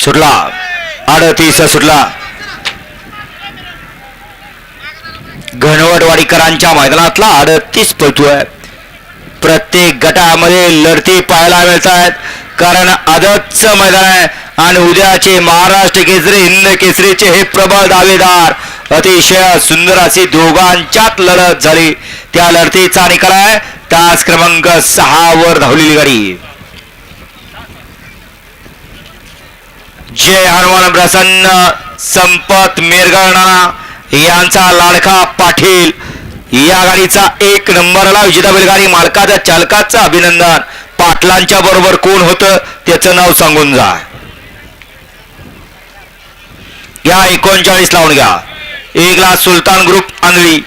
सुटला अडतीस सुटला घनवटवाडीकरांच्या मैदानातला अडतीस पळतोय. प्रत्येक गटामध्ये लढती पाहायला मिळत आहेत कारण आदतचं मैदान आहे आणि उद्याचे महाराष्ट्र केसरी हिंद केसरीचे हे प्रबळ दावेदार अतिशय सुंदर अशी दोघांच्यात लढत झाली. त्या लढतीचा निकाल आहे. तास क्रमांक सहा वर धावलेली गाडी. जय हनुमान प्रसन्न संपत मिरगणा यांचा लाडका पाटील. या गाडीचा एक नंबरला विजेता बैलगाडी मालकाच्या चालकाचं अभिनंदन. पाटलांच्या बरोबर कोण होतं त्याचं नाव सांगून जा. या एकोणचाळीस लावून घ्या. एक ला सुलतान ग्रुप आंधळी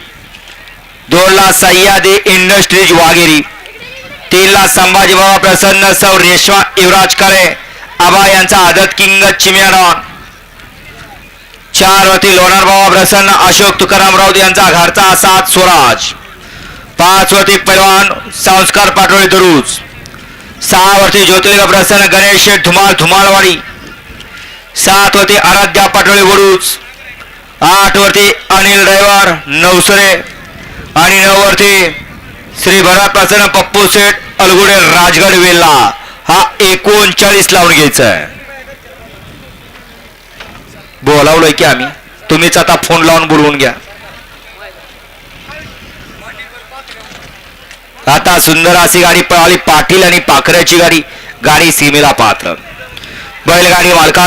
दोन ला सह्यादी इंडस्ट्रीज वाघेरी. तीन ला संभाजी बाबा प्रसन्न सौ रेशमा युवराज करे आबा यांचा आदत किंग चिम्याडॉन. चार वरती लोणार बाबा प्रसन्न अशोक तुकाराम राऊत यांचा घरचा सात स्वराज. पाच वरती पैलवान संस्कार पाटोळे दुरुज सहा वरती ज्योतिर्लिंग प्रसन्न गणेश धुमाल धुमालवाडी धुमाळवाडी. सात वरती आराध्या पाटोळे वरुज. आठ वरती अनिल रविवार नवसरे. आणि नऊ वरती श्री भरत प्रसन्न पप्पू सेठ अलगुडे राजगड वेल्ला हा एकोणचाळीस लावून घ्यायचा आहे. बोलावलोय की आम्ही. तुम्हीच आता फोन लावून बोलवून घ्या. आता सुंदर अशी गाडी पळाली पाटील आणि पाखऱ्याची गाडी. गाडी सीमेला पात्र बैलगाडी मालकां